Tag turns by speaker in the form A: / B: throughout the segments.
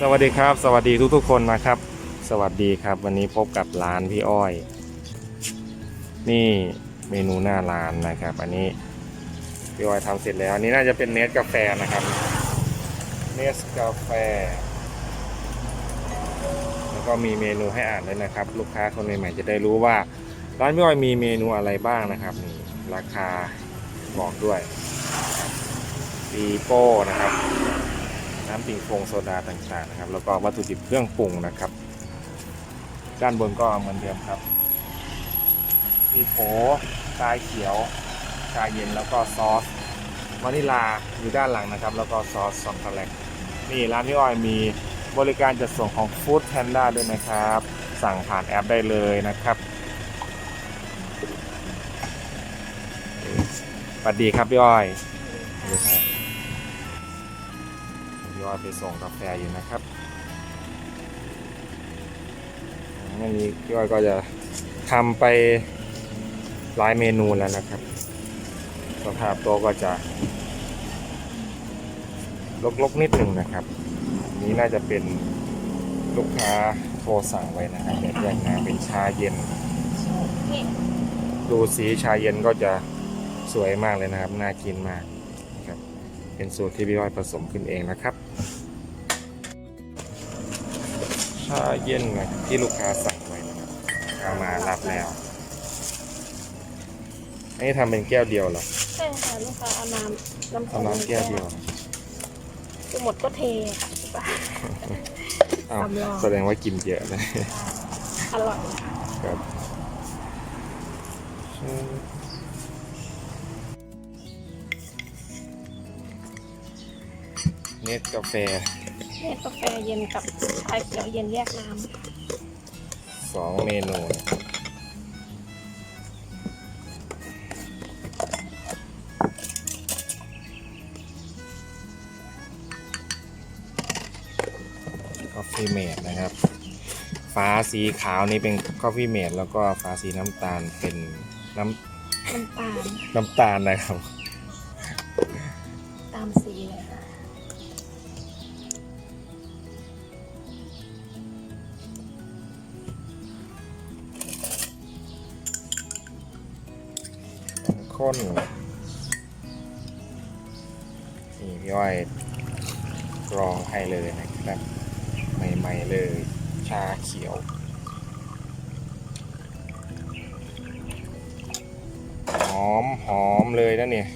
A: สวัสดีครับ สวัสดีทุกๆคนนะครับ สวัสดีครับ วันนี้พบกับร้านพี่อ้อย นี่เมนูหน้าร้านนะครับ อันนี้พี่อ้อยทำเสร็จแล้วอันนี้น่าจะเป็นเนสกาแฟนะครับ เนสกาแฟ แล้วก็มีเมนูให้อ่านด้วยนะครับ ลูกค้าคนใหม่ๆจะได้รู้ว่าร้านพี่อ้อยมีเมนูอะไรบ้างนะครับนี่ราคาบอกด้วยปีโป้นะครับ น้ำปิงโฟงโซดาต่างๆนะครับ แล้วก็วัตถุดิบเครื่องปรุงนะครับ ด้านบนก็เหมือนเดิมครับ มีโถชาเขียว ชาเย็นแล้วก็ซอสวานิลาอยู่ด้านหลังนะครับ แล้วก็ซอสช็อกโกแลตนี่ร้านพี่อ้อยมีบริการจัดส่งของ Food Panda ด้วยนะครับ สั่งผ่านแอปได้เลยนะครับสวัสดีครับพี่อ้อย พี่อ้อยไปส่งกาแฟอยู่นะครับอันนี้พี่อ้อยก็จะทำไปหลายเมนูแล้วนะครับ สภาพต๊ะก็จะลกๆนิดหนึ่งนะครับนี้น่าจะเป็นลูกค้าโทรสั่งไว้นะครับแบบแยกมาเป็นชาเย็น ดูสีชาเย็นก็จะสวยมากเลยนะครับ น่ากินมากครับ เป็นสูตรที่พี่อ้อยผสมขึ้นเองนะครับาเย็นนะที่ลูกค้าสั่งไว้นะครับเอามารับแล้วอันนี้ทำเป็นแก้วเดียวเหรอ
B: ใช่ค่ะลูกค้าเอาน้ำน้ำ
A: เอาน้ำแก้วเดียว
B: คือหมดก็เทค่ะพี่ปา
A: อ้าว
B: สำรอง
A: แสดงว่ากินเยอะนะ
B: อร่อยค่ะ
A: ครับเนตกาแฟ
B: เนี่ยกาแฟเย็นกับชาเขียวเย็นแยกน้
A: สองเมนูนะครับกาแฟเมดนะครับ ฟ้าสีขาวนี่เป็นกาแฟเมดแล้วก็ฟ้าสีน้ำตาลเป็นน้ำ
B: น้ำตาลำ
A: น้ำตาลนะครับ ข้น นี่พี่อ้อยกรองให้เลยนะครับ ใหม่ ๆ เลย ชาเขียวหอมหอมเลยนะเนี่ย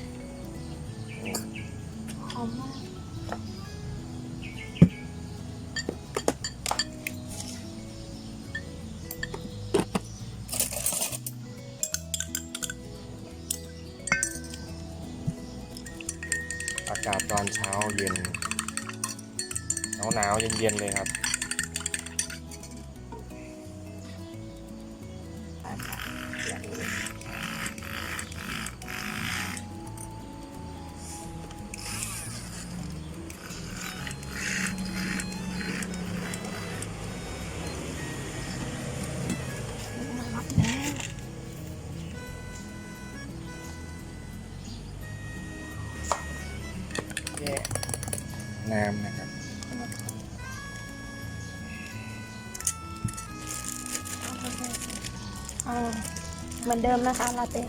B: มื
A: อนเดิ
B: มนะคะลาเต้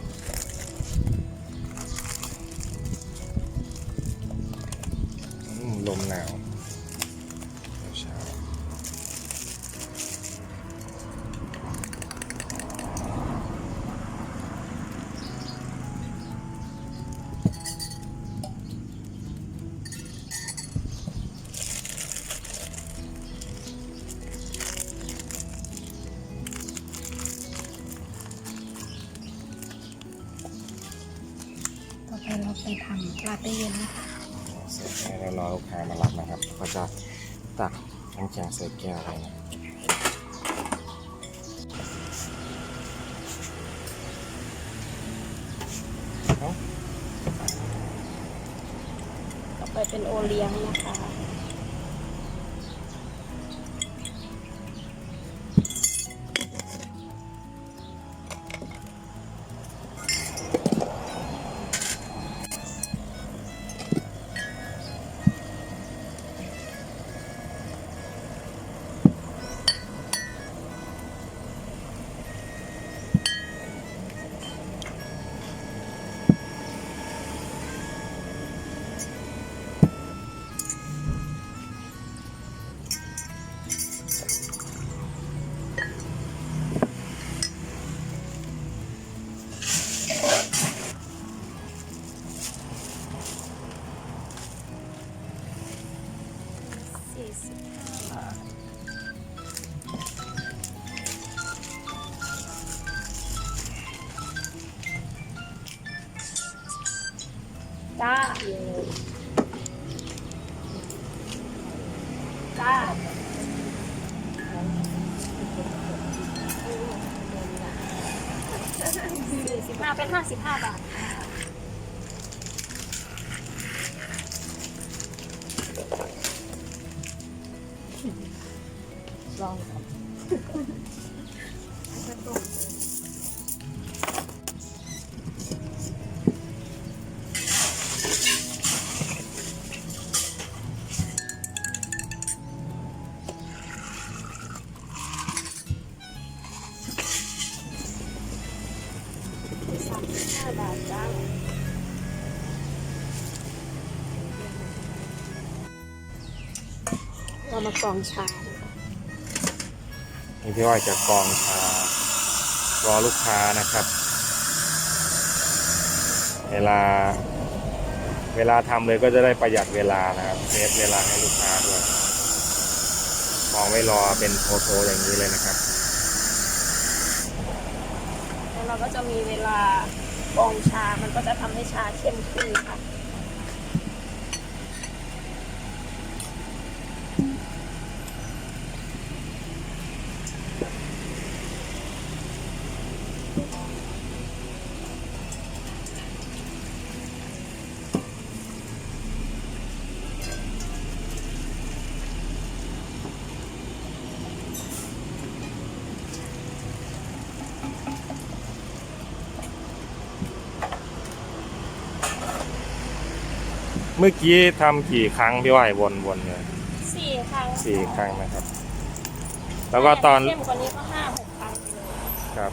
B: ต่อไปเราไปทำลาเต้เย็นนะคะ
A: เสร็จแล้วรอลูกค้ามารับนะครับ ก็จะตักน้ำแข็งใส่แก้วไว้นะ
B: ต่อไปเป็นโอเลี้ยงนะคะ มากรองชาดีกว่า
A: นี่พี่อ้อยจะกรองชารอลูกค้านะครับ เวลา เวลาทำเลยก็จะได้ประหยัดเวลานะครับเซฟเวลาให้ลูกค้าด้วยมองไม่รอเป็นโทโทอย่างนี้เลยนะครับ
B: แล้วเราก็จะมีเวลากรองชามันก็จะทำให้ชาเข้มขึ้นค่ะ
A: เมื่อกี้ทำกี่ครั้งพี่อ้อยวนๆเลย
B: สี่ครั้ง
A: สี่ครั้งนะครับ แล้วก็ตอน
B: เข้มกว่านี้ก็ห้าหกครั้งเลย
A: ครับ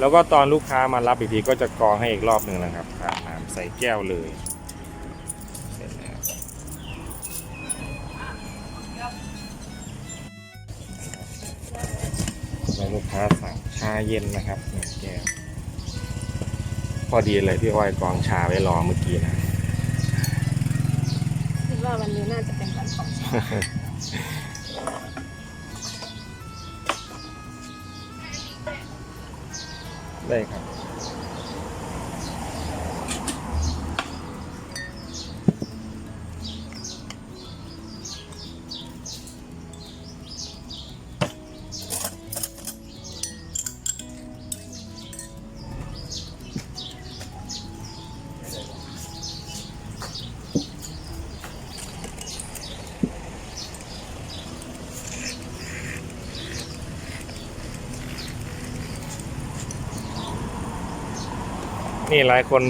A: แล้วก็ตอนลูกค้ามารับอีกทีก็จะกรองให้อีกรอบหนึ่งนะครับอาบน้ำใส่แก้วเลยเสร็จแล้วแล้วลูกค้าสั่งชาเย็นนะครับหนึ่งแก้วพอดีเลยพี่อ้อยกรองชาไว้รอเมื่อกี้นะ
B: คิด ว่าวันนี้น่าจะเป็นวันของชา
A: ได้ครับ นี่หลายคน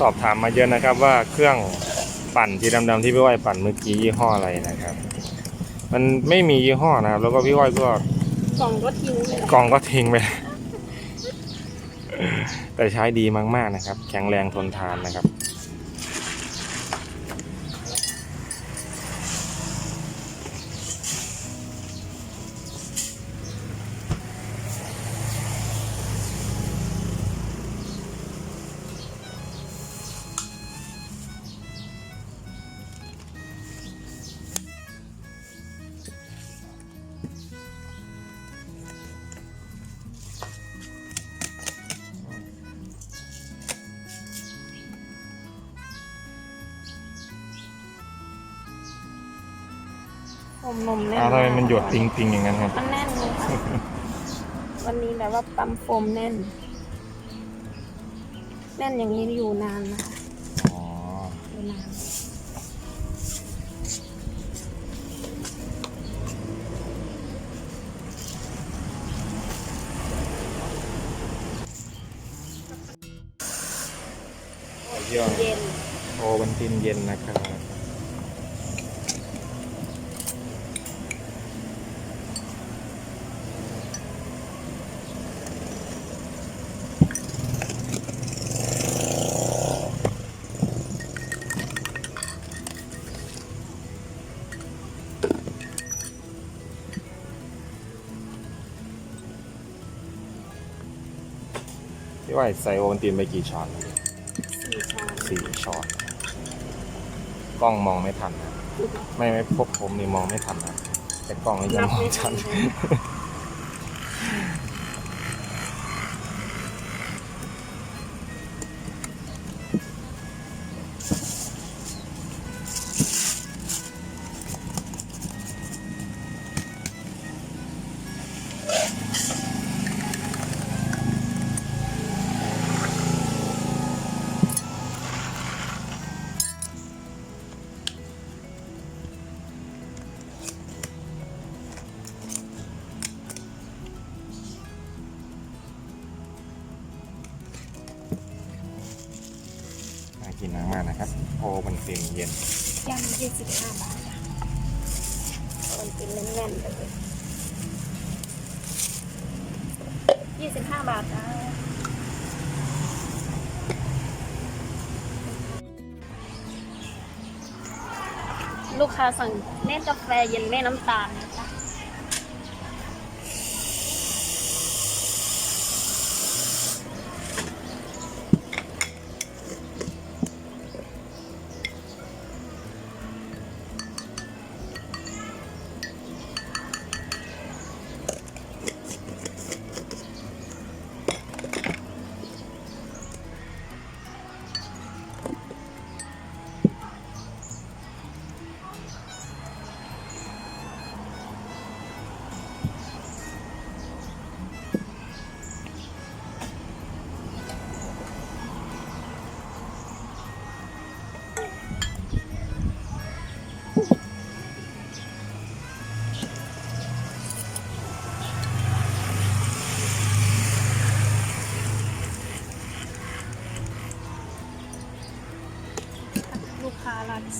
A: สอบถามมาเยอะนะครับ ว่าเครื่องปั่นสีดำๆที่พี่อ้อยปั่นเมื่อกี้ยี่ห้ออะไรนะครับ มันไม่มียี่ห้อนะครับ แล้วก็พี่อ้อยก็
B: กล่องก็ทิ้งเลย
A: กล่องก็ทิ้งไปแต่ใช้ดีมากๆนะครับ แข็งแรงทนทานนะครับ ทำไมมันหยดติงๆอย่างนั้นครับ
B: มันแน่นเลยค่ะ วันนี้แบบว่าปั๊มโฟมแน่น แน่นอย่างนี้อยู่นานนะคะ
A: อ๋อ
B: อยู่นาน
A: เยี่ยม
B: เย็น
A: โอวันตินเย็นนะครับ พี่ว่าใส่โอวัลตินไปกี่ช้อน
B: สี่ช้อน
A: สี่ช้อน กล้องมองไม่ทันนะ ไม่ไม่พวกผมนี่มองไม่ทันนะแต่กล้องนี่จะ
B: นัง
A: มอง
B: ทัน
A: น
B: เลย
A: น่
B: ห้าบาทจ้าลูกค้าสั่งเน่กาแฟเย็นแม่น้ำตาล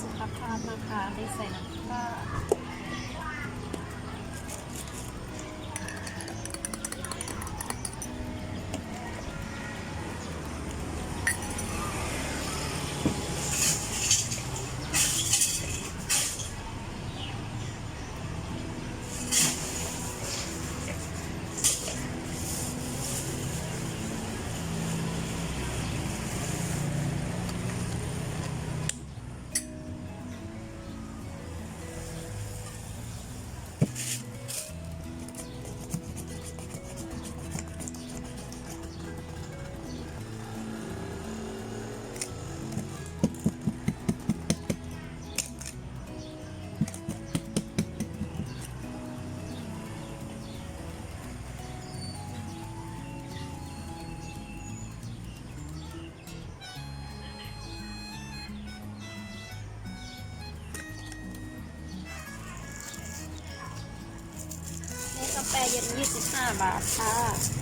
B: สุขภาพนะคะได้ใส่น้ำ ย็น25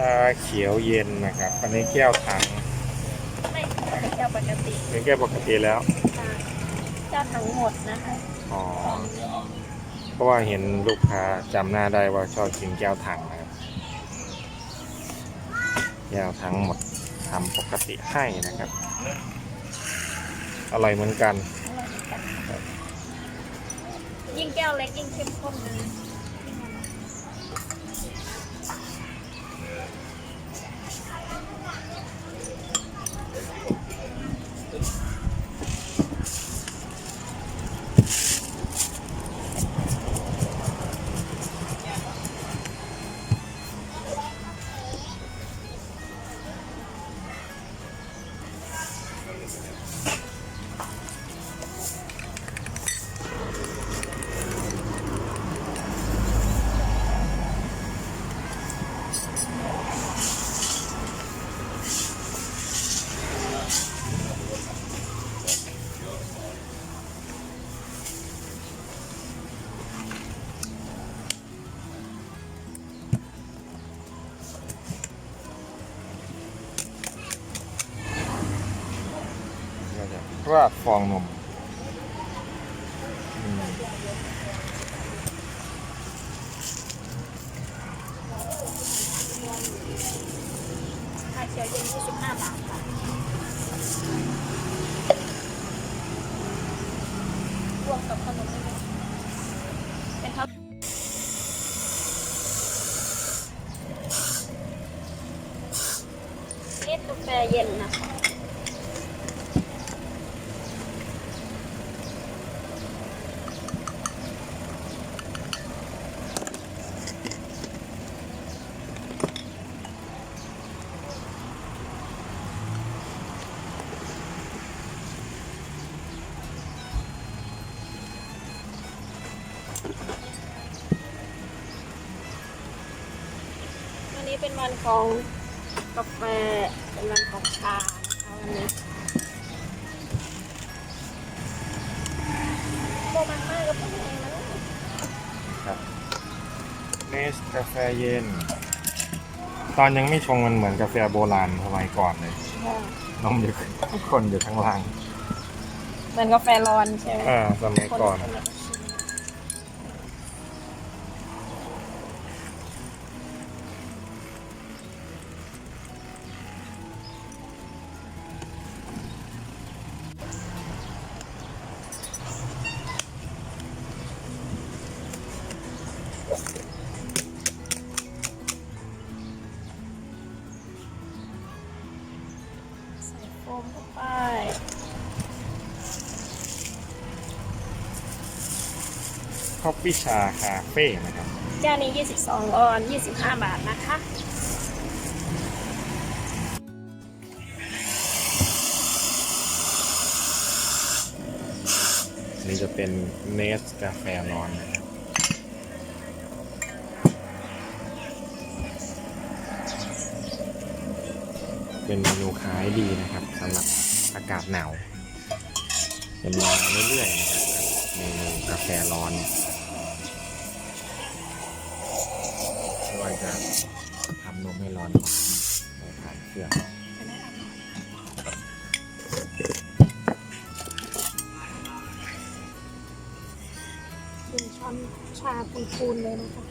B: าทค่ะ
A: ชาเขียวเย็นนะครับ อันนี้แก้วถัง
B: ไม่เป็นแก้วปกติ
A: เป็นแก้วปกติแล้ว
B: ค่ะเจ้าทั้งหมดนะคะ
A: อ๋อเพราะว่าเห็นลูกค้าจำหน้าได้ว่าชอบกินแก้วถังนะครับแก้วทั้งหมดทำปกติให้นะครับ อร่อยเหมือนกัน
B: อร่อยเหมือนกันค่ะยิ่งแก้วเล็กยิ่งเข้มข้นเลย
A: ก็ฟองนม
B: เขียวเย็น25บาทค่ะ วันนี้เป็นวันของกาแฟเป็นวันของชานะคะวันนี้โบมันมากก็เป็นเองนะครับ
A: เนสกาแฟเย็น ตอนยังไม่ชงมันเหมือนกาแฟโบราณสมัยก่อนเลยนมอยู่คนอยู่ข้างล่าง
B: เหมือนกาแฟร้อนใช่ไหม
A: อ่าสมัยก่อน ฟฟี่ชาคาเฟ่นะครับ
B: แก้วนี้ 22 ออน 25 บาทนะคะ
A: นี่จะเป็นเนสกาแฟร้อนนะครับเป็นเมนูขายดีนะครับสำหรับอากาศหนาวจะมีมาเรื่อยๆนะครับกับเมนูกาแฟร้อน จะทำนมให้ร้อนก่อนในผ่านเครื่อง
B: เป็นช้อนชาปูนๆเลยนะคะ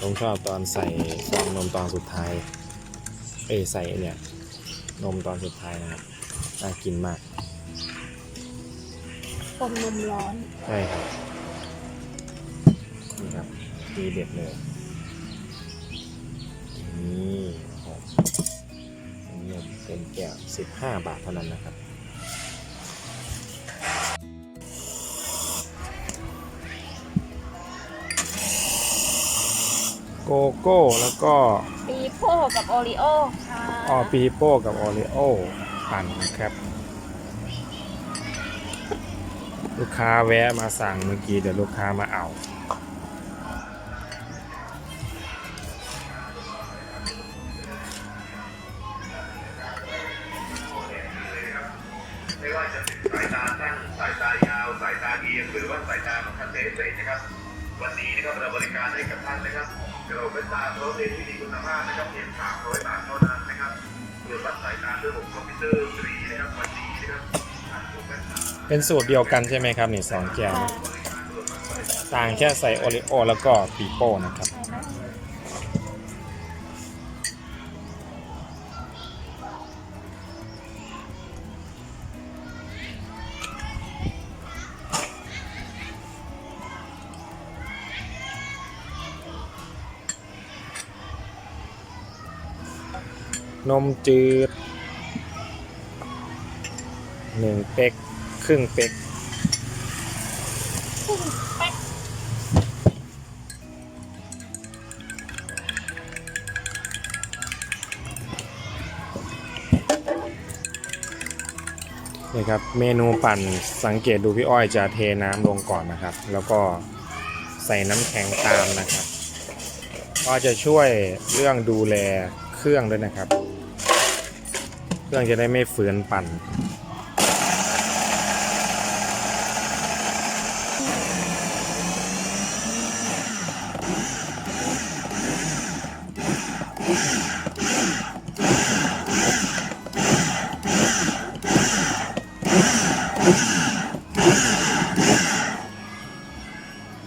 A: ผมชอบตอนใส่ซองนมตอนสุดท้าย เอยใส่เนี่ยนมตอนสุดท้ายนะครับ น่ากินมาก
B: ต้มนมร้อน
A: ใช่ครับ นี่ครับดีเด็ดเลย นี่โอ้โหนมเต็มแก้ว15บาทเท่านั้นนะครับ โกโก้ แล้วก็
B: ปีโป้กับโอริโอค่ะ
A: ออปีโป้กับโอริโอปั่นนะครับ ลูกค้าแวะมาสั่งเมื่อกี้เดี๋ยวลูกค้ามาเอา
C: ไม่ว่าจะเป็นสายตาสั้นสายตายาวสายตาเอียงหรือว่าสายตาของท่านเสๆนะครับ วันนี้นะครับเราบริการให้กับท่านนะครับ เราเป็นตาโปรตีนที่มีคุณภาพนะครับเพียงสามร้อยบาทเท่านั้นนะครับตรวจวัดสายตาด้วยระบบคอมพิวเตอร์ฟรีนะครับวันนี้นะครับทางตัวเป็นตา
A: เป็นสูตรเดียวกันใช่ไหมครับนี่สองแก้ว
B: ค่ะ
A: ต่างแค่ใส่โอริโอแล้วก็ปีโป้นะครับ นมจืดหนึ่งเป๊กครึ่งเป๊กนี่ครับเมนูปั่นสังเกตดูพี่อ้อยจะเทน้ำลงก่อนนะครับ แล้วก็ใส่น้ำแข็งตามนะครับ ก็จะช่วยเรื่องดูแลเครื่องด้วยนะครับ รื่องจะได้ไม่เฟือนปั่น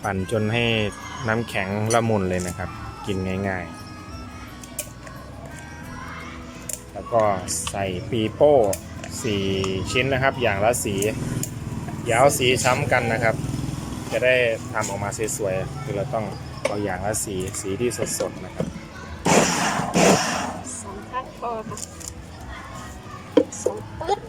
A: ปั่นจนให้น้ำแข็งละมุนเลยนะครับ กินง่าย ๆ แล้วก็ใส่ปีโป้สี่ชิ้นนะครับ อย่างละสีอย่าเอาสีซ้ำกันนะครับ จะได้ทำออกมาสวยๆคือเราต้องเอาอย่างละสีสีที่สดๆนะครับ
B: สองข้างพอค่ะสองปึ๊ด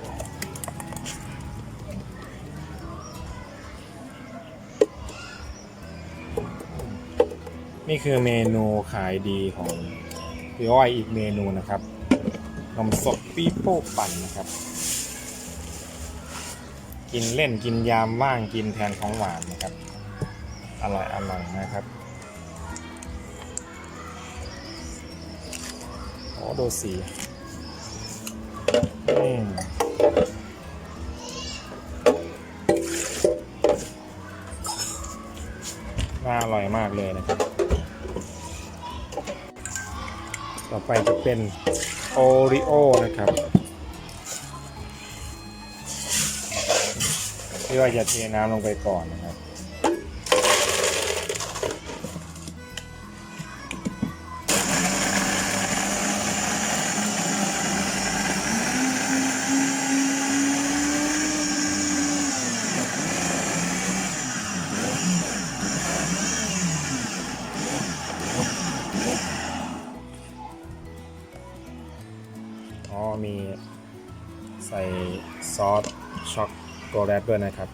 A: นี่คือเมนูขายดีของพี่อ้อยอีกเมนูนะครับ นมสดปีโป้ปั่นนะครับ กินเล่นกินยามว่างกินแทนของหวานนะครับ อร่อยอร่อยนะครับโอ้ดูสีอืมน่าอร่อยมากเลยนะครับ ต่อไปจะเป็น โอริโอนะครับที่ว่าจะเทน้ำลงไปก่อนนะครับ ด้วยนะครับ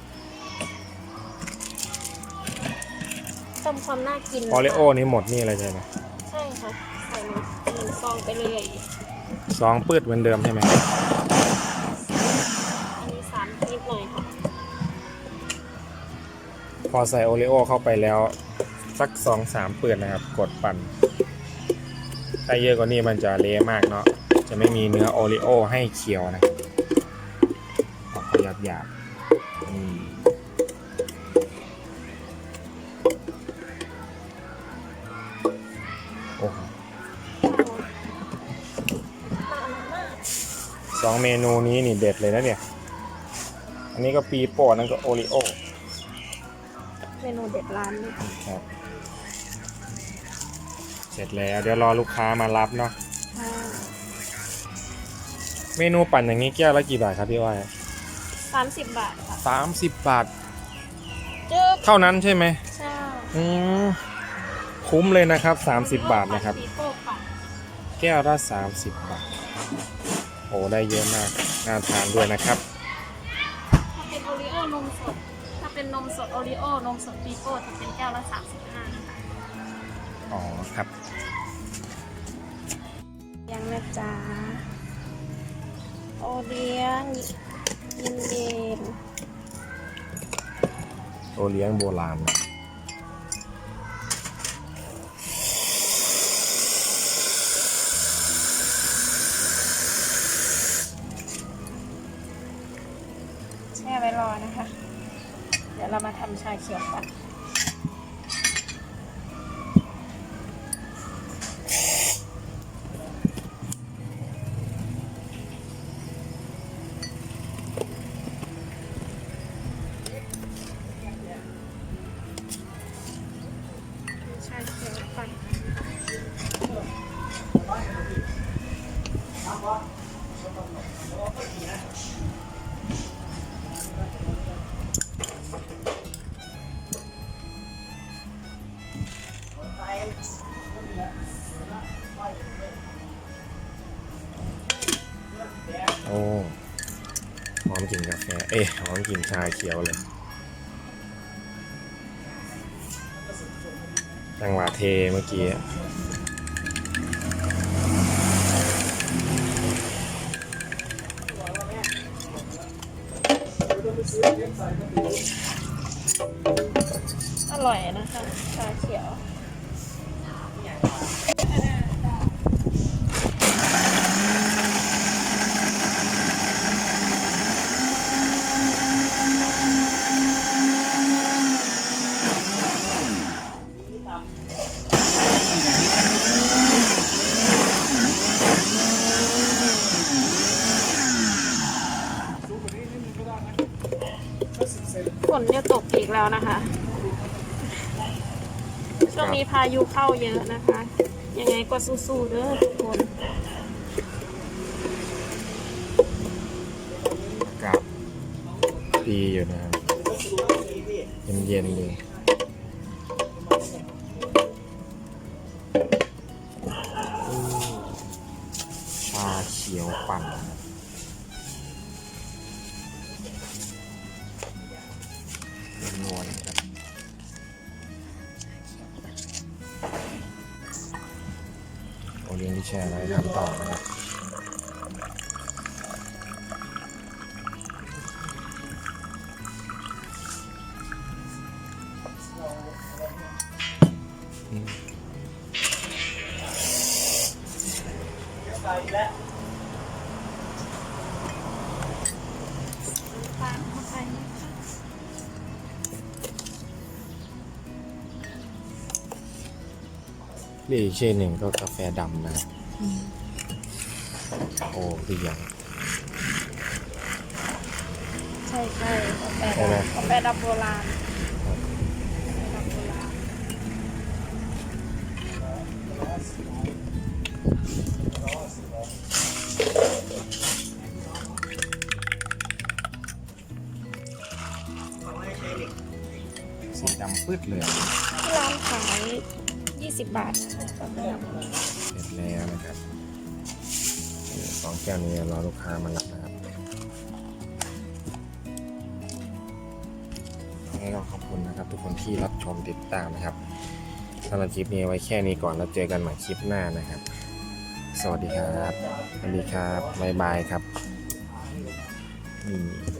B: เติมความน่ากิน
A: โอริโอนี่หมดนี่เลยใช่ไหม
B: ใช่ค่ะใส่หนึ่งซองไปเลย
A: ซองปืดเหมือนเดิมใช่ไหม
B: อันนี้สามนิดหน่อยค่ะ
A: พอใส่โอริโอเข้าไปแล้วสักสองสามปืดนะครับ กดปั่นถ้าเยอะกว่านี้มันจะเละมากเนาะจะไม่มีเนื้อโอริโอให้เคี้ยวนะครับเอาเขาหยาบหยาบๆ องเมนูนี้นี่เด็ดเลยนะเนี่ย อันนี้ก็ปีโป้อันนั้นก็โอริโอ
B: เมนูเด็ดร้านนี้
A: ครับ เสร็จแล้วเดี๋ยวรอลูกค้ามารับเนาะ
B: ค่ะ
A: เมนูปั่นอย่างนี้แก้วละกี่บาทครับพี่อ้อย
B: สามสิบบาทค่ะ
A: สามสิบบาท
B: จึ๊บ
A: เท่านั้นใช่ไหม
B: ใช่
A: อืมคุ้มเลยนะครับ30บาทนะครับ
B: ปีโป้ปั่น
A: แก้วละ30บาทโอ้ได้เยอะมากน่าทานด้วยนะครับ
B: ถ้าเป็นโอริโอนมสด ถ้าเป็นนมสดโอริโอนมสดปีโป้จะเป็นแก้วละสามสิบห้าค่ะ
A: อ๋อครับ
B: ยังนะจ๊ะโอเลี้ยงเย็นเย็น
A: โอเลี้ยงโบราณนะ
B: มา
A: อ๊ะหอมกลิ่นชาเขียวเลย จังหวะเทเมื่อกี้
B: อร่อยนะคะชาเขียว ฝนจะตกอีกแล้วนะคะ ช่วงนี้พายุเข้าเยอะนะคะ ยังไงก็สู้ๆเด้อทุกคน
A: อากาศดีอยู่นะครับเย็นๆเลยชาเขียวปั่น นี่อีกชื่อหนึ่งก็กาแฟดำนะโอ้ดีอย่าง
B: ใช่ใช่กาแฟ
A: ใช่ไหม
B: ดำกาแฟดำโบราณกาแฟดำโบราณ
A: สีดำปื้ดเลย
B: ที่ร้านขาย 20 บาท แก้
A: วนี้รอลูกค้ามารับนะครับให้ก็ขอบคุณนะครับ ทุกคนที่รับชมติดตามนะครับสำหรับคลิปนี้ไว้แค่นี้ก่อนแล้วเจอกันใหม่คลิปหน้านะครับ สวัสดีครับสวัสดีครับบ๊ายบายครับอืม